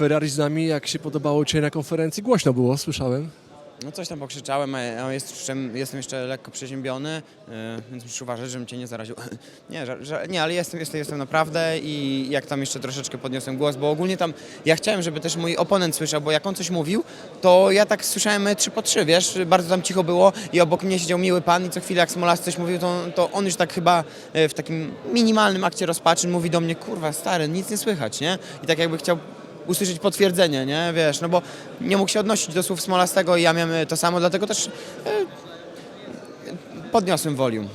Ferrari z nami, jak się podobało Cię na konferencji? Głośno było, słyszałem. No coś tam pokrzyczałem, a ja jestem, jeszcze lekko przeziębiony, yy, więc muszę uważać, żebym cię nie zaraził. nie, że, nie, ale jestem, jestem, jestem naprawdę i jak tam jeszcze troszeczkę podniosłem głos, bo ogólnie tam ja chciałem, żeby też mój oponent słyszał, bo jak on coś mówił, to ja tak słyszałem e, trzy po trzy, wiesz, bardzo tam cicho było i obok mnie siedział miły pan i co chwilę jak Smolas coś mówił, to, to on już tak chyba e, w takim minimalnym akcie rozpaczy mówi do mnie, kurwa stary, nic nie słychać, nie? I tak jakby chciał usłyszeć potwierdzenie, nie? Wiesz, no bo nie mógł się odnosić do słów Smolastego i ja miałem e, to samo, dlatego też e, podniosłem volume.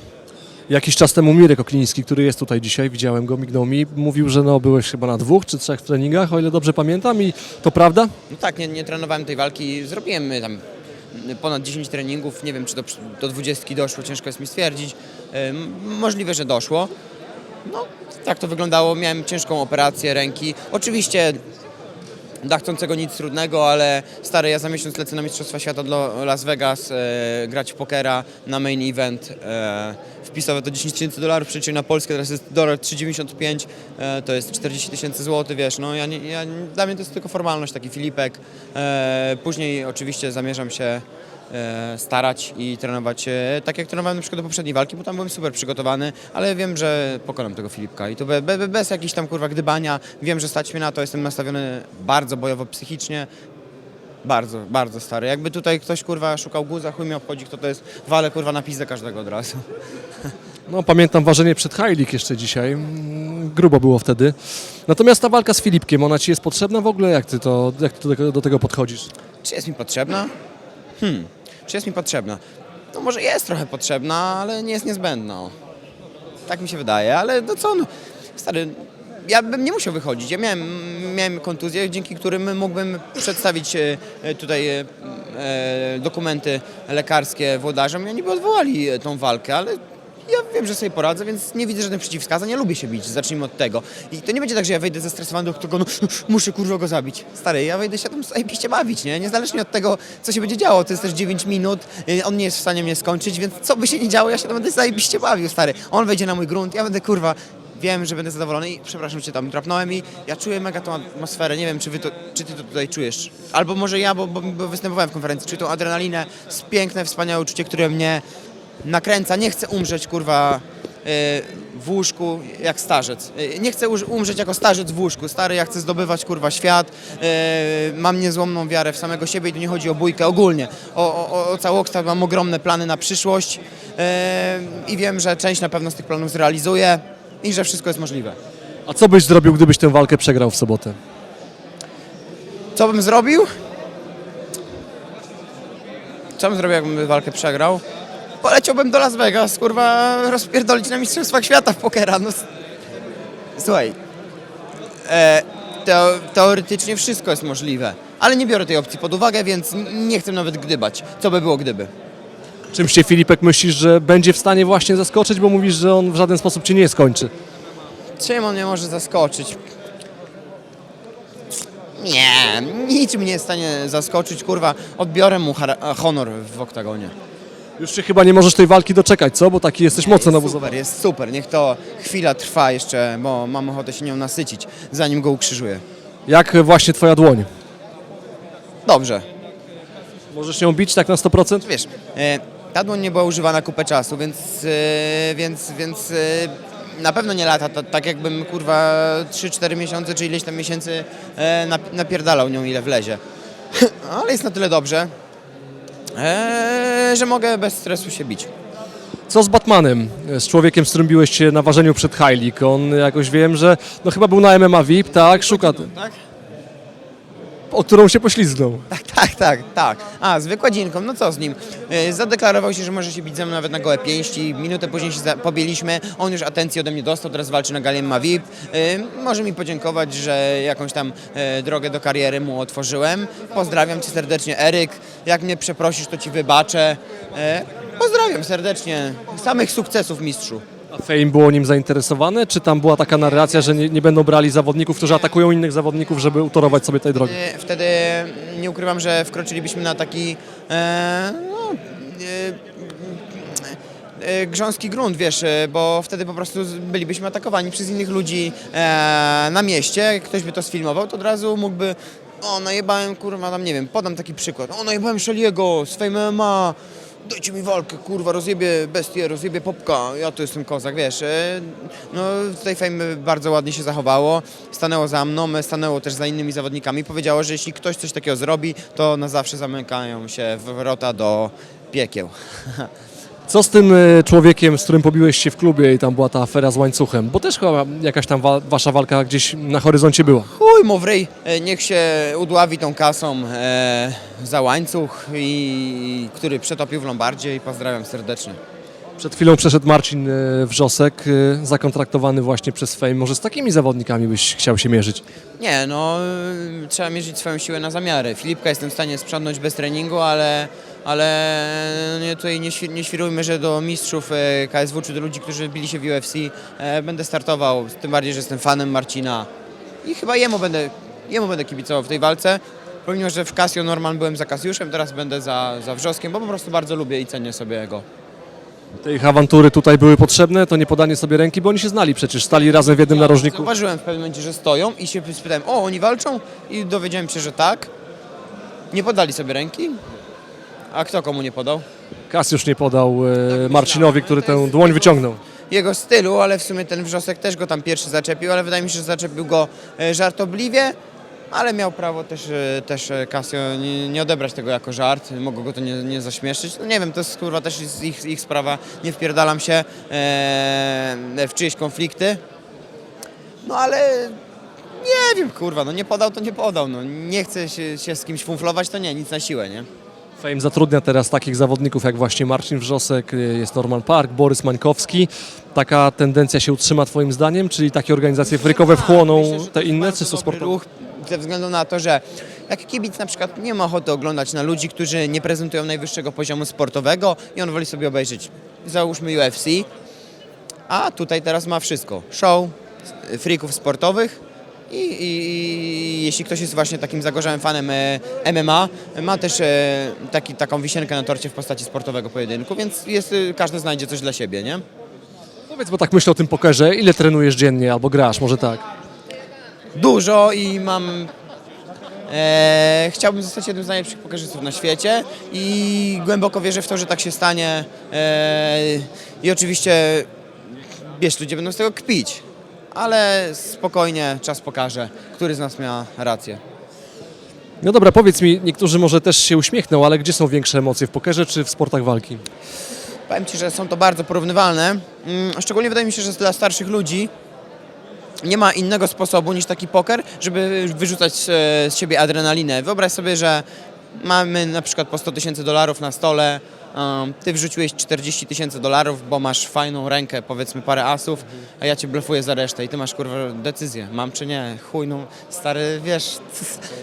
Jakiś czas temu Mirek Okliński, który jest tutaj dzisiaj, widziałem go, mignął mi, mówił, że no, byłeś chyba na dwóch czy trzech treningach, o ile dobrze pamiętam i to prawda? No tak, nie, nie trenowałem tej walki, zrobiłem e, tam ponad 10 treningów, nie wiem czy do, do 20 doszło, ciężko jest mi stwierdzić. Możliwe, że doszło. No, tak to wyglądało, miałem ciężką operację ręki. Oczywiście dla chcącego nic trudnego, ale stary, ja za miesiąc lecę na Mistrzostwa Świata do Las Vegas, e, grać w pokera na main event. E, wpisowe to 10 tysięcy dolarów, przecież na Polskę teraz jest dolar 3,95, e, to jest 40 tysięcy złotych, wiesz, no ja, ja, dla mnie to jest tylko formalność, taki Filipek. E, później oczywiście zamierzam się starać i trenować e, tak jak trenowałem na przykład do poprzedniej walki, bo tam byłem super przygotowany, ale wiem, że pokonam tego Filipka i to be, be, bez jakichś tam kurwa gdybania, wiem, że stać mnie na to, jestem nastawiony bardzo bojowo psychicznie, bardzo, bardzo stary. Jakby tutaj ktoś kurwa szukał guza, chuj mnie obchodzi, kto to jest, wale kurwa na pizdę każdego od razu. No pamiętam ważenie przed High jeszcze dzisiaj, Mm, grubo było wtedy. Natomiast ta walka z Filipkiem, ona Ci jest potrzebna w ogóle? Jak Ty, to, jak ty do, tego, do tego podchodzisz? Czy jest mi potrzebna? Hmm, czy jest mi potrzebna? No może jest trochę potrzebna, ale nie jest niezbędna. Tak mi się wydaje, ale no co, no, stary, ja bym nie musiał wychodzić. Ja miałem, miałem kontuzję, dzięki którym mógłbym przedstawić e, e, tutaj e, dokumenty lekarskie włodarzom i oni by odwołali tą walkę, ale ja wiem, że sobie poradzę, więc nie widzę żadnych przeciwwskazań. Ja lubię się bić, zacznijmy od tego. I to nie będzie tak, że ja wejdę zestresowany do octagonu, muszę kurwa go zabić. Stary, ja wejdę się tam zajebiście bawić, nie? Niezależnie od tego, co się będzie działo. To jest też 9 minut, y, on nie jest w stanie mnie skończyć, więc co by się nie działo, ja się tam będę zajebiście bawił, stary. On wejdzie na mój grunt, ja będę kurwa wiem, że będę zadowolony i przepraszam, cię tam drapnąłem i ja czuję mega tą atmosferę, nie wiem, czy, to, czy ty to tutaj czujesz. Albo może ja, bo, bo, bo występowałem w konferencji, czuję tą adrenalinę, piękne, wspaniałe uczucie, które mnie nakręca, nie chcę umrzeć, kurwa, y, w łóżku jak starzec. Y, Nie chcę umrzeć jako starzec w łóżku. Stary, ja chcę zdobywać, kurwa, świat. y, Mam niezłomną wiarę w samego siebie i tu nie chodzi o bójkę ogólnie. O, o, o całokształt mam ogromne plany na przyszłość i wiem, że część na pewno z tych planów zrealizuję i że wszystko jest możliwe. A co byś zrobił, gdybyś tę walkę przegrał w sobotę? Co bym zrobił? Co bym zrobił, jakbym walkę przegrał? Poleciałbym do Las Vegas, kurwa, rozpierdolić na Mistrzostwach Świata w pokera. No, słuchaj, e, teo, teoretycznie wszystko jest możliwe, ale nie biorę tej opcji pod uwagę, więc nie chcę nawet gdybać. Co by było gdyby? Czymś Cię Filipek myślisz, że będzie w stanie właśnie zaskoczyć, bo mówisz, że on w żaden sposób Cię nie skończy. Czym on mnie może zaskoczyć? Nie, niczym nie jest w stanie zaskoczyć, kurwa. Odbiorę mu honor w oktagonie. Już się chyba nie możesz tej walki doczekać, co? Bo taki jesteś mocno Jest nabuzowany. super, jest super. Niech to chwila trwa jeszcze, bo mam ochotę się nią nasycić, zanim go ukrzyżuję. Jak właśnie Twoja dłoń? Dobrze. Możesz ją bić tak na 100%? Wiesz, e, ta dłoń nie była używana kupę czasu, więc, e, więc, więc e, na pewno nie lata, ta, tak jakbym kurwa 3-4 miesiące, czy ileś tam miesięcy e, nap, napierdalał nią ile wlezie. Ale jest na tyle dobrze, e, że mogę bez stresu się bić. Co z Batmanem? Z człowiekiem, z którym biłeś się na ważeniu przed League. On jakoś wiem, że no chyba był na MMA VIP, tak? Szuka, Tak? O którą się poślizgnął. Tak, tak, tak, tak. A, z wykładzinką, no co z nim? E, Zadeklarował się, że może się bić ze mną nawet na gołe pięści. Minutę później się pobieliśmy. On już atencję ode mnie dostał, teraz walczy na Galiem ma VIP. E, Może mi podziękować, że jakąś tam e, drogę do kariery mu otworzyłem. Pozdrawiam cię serdecznie, Eryk. Jak mnie przeprosisz, to ci wybaczę. Pozdrawiam serdecznie. Samych sukcesów, mistrzu. A Fame było nim zainteresowane? Czy tam była taka narracja, że nie, nie będą brali zawodników, którzy atakują innych zawodników, żeby utorować sobie tej drogi? E, Wtedy nie ukrywam, że wkroczylibyśmy na taki e, no, e, grząski grunt, wiesz, e, bo wtedy po prostu bylibyśmy atakowani przez innych ludzi e, na mieście. Jak ktoś by to sfilmował, to od razu mógłby o, najebałem, kurwa, tam nie wiem, podam taki przykład. O, najebałem Shelley'ego z Fame MMA. Dajcie mi walkę, kurwa, rozjebie bestię, rozjebie popka, ja to jestem kozak, wiesz. e, No tutaj Fame bardzo ładnie się zachowało, stanęło za mną, stanęło też za innymi zawodnikami. Powiedziało, że jeśli ktoś coś takiego zrobi, to na zawsze zamykają się wrota do piekieł. Co z tym e, człowiekiem, z którym pobiłeś się w klubie i tam była ta afera z łańcuchem? Bo też chyba jakaś tam wa- wasza walka gdzieś na horyzoncie była. Chuj mu w ryj, e, niech się udławi tą kasą e, za łańcuch, i, który przetopił w Lombardzie i pozdrawiam serdecznie. Przed chwilą przeszedł Marcin e, Wrzosek, zakontraktowany właśnie przez Fame. Może z takimi zawodnikami byś chciał się mierzyć? Nie, no trzeba mierzyć swoją siłę na zamiary. Filipka jestem w stanie sprzątnąć bez treningu, ale, ale nie, tutaj nie, nie świrujmy, że do mistrzów e, KSW czy do ludzi, którzy bili się w UFC e, będę startował, tym bardziej, że jestem fanem Marcina i chyba jemu będę, jemu będę kibicował w tej walce. Pomimo, że w Casio Norman byłem za Kasiuszem, teraz będę za, za Wrzoskiem, bo po prostu bardzo lubię i cenię sobie jego. Te ich awantury tutaj były potrzebne, to nie podanie sobie ręki, bo oni się znali przecież, stali razem w jednym narożniku. Zauważyłem w pewnym momencie, że stoją i się spytałem, o, oni walczą? I dowiedziałem się, że tak. Nie podali sobie ręki. A kto komu nie podał? Kas już nie podał e, Marcinowi, który tę dłoń wyciągnął. Jego stylu, ale w sumie ten wrzosek też go tam pierwszy zaczepił, ale wydaje mi się, że zaczepił go e, żartobliwie, ale miał prawo też, e, też e, Casio nie, nie odebrać tego jako żart, mogło go to nie, nie zaśmieszyć. No nie wiem, to jest kurwa też jest ich, ich sprawa, nie wpierdalam się e, w czyjeś konflikty. No ale nie wiem, kurwa, no nie podał, to nie podał, no nie chce się, się z kimś funflować, to nie, nic na siłę, nie? Fame zatrudnia teraz takich zawodników jak właśnie Marcin Wrzosek, e, jest Norman Park, Borys Mańkowski. Taka tendencja się utrzyma twoim zdaniem? Czyli takie organizacje frykowe wchłoną Myślę, te inne, czy są sportowe? ze względu na to, że jak kibic na przykład nie ma ochoty oglądać na ludzi, którzy nie prezentują najwyższego poziomu sportowego i on woli sobie obejrzeć, załóżmy UFC, a tutaj teraz ma wszystko. Show, freaków sportowych i, i, i jeśli ktoś jest właśnie takim zagorzałym fanem e, MMA, ma też e, taki, taką wisienkę na torcie w postaci sportowego pojedynku, więc jest, e, każdy znajdzie coś dla siebie, nie? Powiedz, bo tak myślę o tym pokerze, ile trenujesz dziennie albo grasz, może tak? dużo i mam. Chciałbym zostać jednym z najlepszych pokerzystów na świecie i głęboko wierzę w to, że tak się stanie. I oczywiście wiesz, ludzie będą z tego kpić, ale spokojnie czas pokaże, który z nas miał rację. No dobra, powiedz mi, niektórzy może też się uśmiechną, ale gdzie są większe emocje, w pokerze czy w sportach walki? Powiem Ci, że są to bardzo porównywalne. Mm, Szczególnie wydaje mi się, że dla starszych ludzi nie ma innego sposobu niż taki poker, żeby wyrzucać e, z siebie adrenalinę. Wyobraź sobie, że mamy na przykład po 100 tysięcy dolarów na stole, ty wrzuciłeś 40 tysięcy dolarów, bo masz fajną rękę, powiedzmy parę asów, a ja cię blefuję za resztę i ty masz kurwa decyzję, mam czy nie, chuj no, stary, wiesz,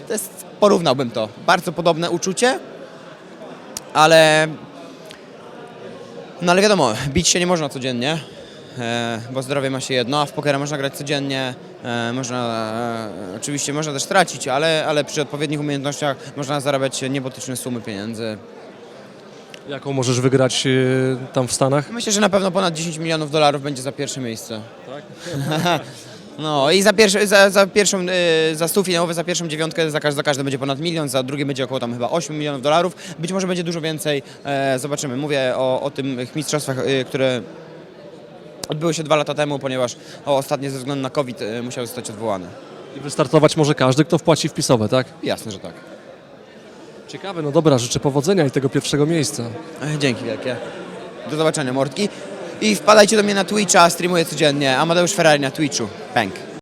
to jest, porównałbym to. Bardzo podobne uczucie, ale no ale wiadomo, bić się nie można codziennie, e, bo zdrowie ma się jedno, a w pokera można grać codziennie. E, można, e, oczywiście można też stracić, ale, ale przy odpowiednich umiejętnościach można zarabiać niebotyczne sumy pieniędzy. Jaką możesz wygrać e, tam w Stanach? Myślę, że na pewno ponad 10 milionów dolarów będzie za pierwsze miejsce. No i za, pierwszy, za, za pierwszą, y, za stół finałowy, za pierwszą dziewiątkę za, każ- za każde będzie ponad milion, za drugie będzie około tam chyba 8 milionów dolarów. Być może będzie dużo więcej, e, zobaczymy. Mówię o, o tych mistrzostwach, y, które odbyły się dwa lata temu, ponieważ o, ostatnie ze względu na COVID y, musiały zostać odwołane. I wystartować może każdy, kto wpłaci wpisowe, tak? Jasne, że tak. Ciekawe, no dobra, życzę powodzenia i tego pierwszego miejsca. E, Dzięki wielkie. Do zobaczenia, mordki. I wpadajcie do mnie na Twitcha, streamuję codziennie. Amadeusz Ferrari na Twitchu. Pęk.